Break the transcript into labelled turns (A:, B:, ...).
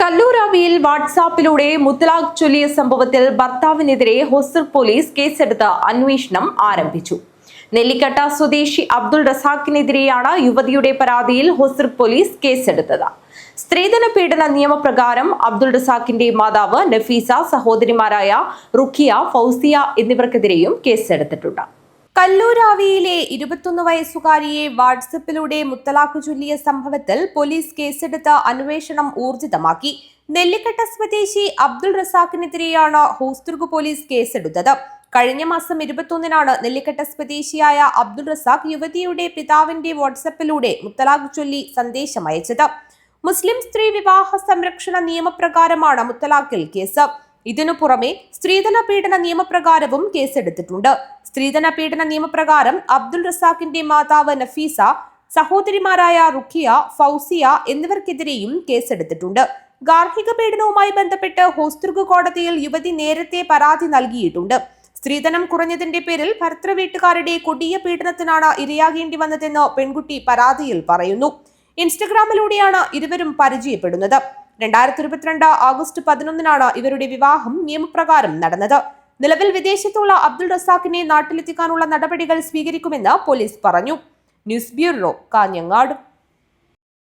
A: കല്ലൂരാവിയിൽ വാട്സാപ്പിലൂടെ മുത്തലാഖ് ചൊല്ലിയ സംഭവത്തിൽ ഭർത്താവിനെതിരെ ഹൊസർ പോലീസ് കേസെടുത്ത് അന്വേഷണം ആരംഭിച്ചു. നെല്ലിക്കട്ട സ്വദേശി അബ്ദുൾ റസാഖിനെതിരെയാണ് യുവതിയുടെ പരാതിയിൽ ഹൊസർ പോലീസ് കേസെടുത്തത്. സ്ത്രീധന പീഡന നിയമപ്രകാരം അബ്ദുൾ റസാഖിന്റെ മാതാവ് നഫീസ സഹോദരിമാരായ റുഖിയ ഫൗസിയ എന്നിവർക്കെതിരെയും കേസെടുത്തിട്ടുണ്ട്. കല്ലൂരാവിയിലെ ഇരുപത്തൊന്ന് വയസ്സുകാരിയെ വാട്സപ്പിലൂടെ മുത്തലാഖ് ചൊല്ലിയ സംഭവത്തിൽ പോലീസ് കേസെടുത്ത് അന്വേഷണം ഊർജിതമാക്കി. നെല്ലിക്കട്ട സ്വദേശി അബ്ദുൾ റസാഖിനെതിരെയാണ് ഹോസ്ദുർഗ് പോലീസ് കേസെടുത്തത്. കഴിഞ്ഞ മാസം ഇരുപത്തൊന്നിനാണ് നെല്ലിക്കട്ട സ്വദേശിയായ അബ്ദുൾ റസാഖ് യുവതിയുടെ പിതാവിന്റെ വാട്സപ്പിലൂടെ മുത്തലാഖ് ചൊല്ലി സന്ദേശം അയച്ചത്. മുസ്ലിം സ്ത്രീ വിവാഹ സംരക്ഷണ നിയമപ്രകാരമാണ് മുത്തലാഖിൽ കേസ്. ഇതിനു പുറമെ സ്ത്രീധന പീഡന നിയമപ്രകാരവും കേസെടുത്തിട്ടുണ്ട്. സ്ത്രീധന പീഡന നിയമപ്രകാരം അബ്ദുൾ റസാഖിന്റെ മാതാവ് നഫീസ സഹോദരിമാരായ റുഖിയ ഫൗസിയ എന്നിവർക്കെതിരെയും കേസെടുത്തിട്ടുണ്ട്. ഗാർഹിക പീഡനവുമായി ബന്ധപ്പെട്ട് ഹോസ്തുർഗ് കോടതിയിൽ യുവതി നേരത്തെ പരാതി നൽകിയിട്ടുണ്ട്. സ്ത്രീധനം കുറഞ്ഞതിന്റെ പേരിൽ ഭർത്തൃ വീട്ടുകാരുടെ കൊടിയ പീഡനത്തിനാണ് ഇരയാകേണ്ടി വന്നതെന്ന് പെൺകുട്ടി പരാതിയിൽ പറയുന്നു. ഇൻസ്റ്റഗ്രാമിലൂടെയാണ് ഇരുവരും പരിചയപ്പെടുന്നത്. രണ്ടായിരത്തി ഇരുപത്തിരണ്ട് ഓഗസ്റ്റ് പതിനൊന്നിനാണ് ഇവരുടെ വിവാഹം നിയമപ്രകാരം നടന്നത്. നിലവിൽ വിദേശത്തുള്ള അബ്ദുൾ റസാഖിനെ നാട്ടിലെത്തിക്കാനുള്ള നടപടികൾ സ്വീകരിക്കുമെന്ന് പോലീസ് പറഞ്ഞു. News bureau Kanhangad.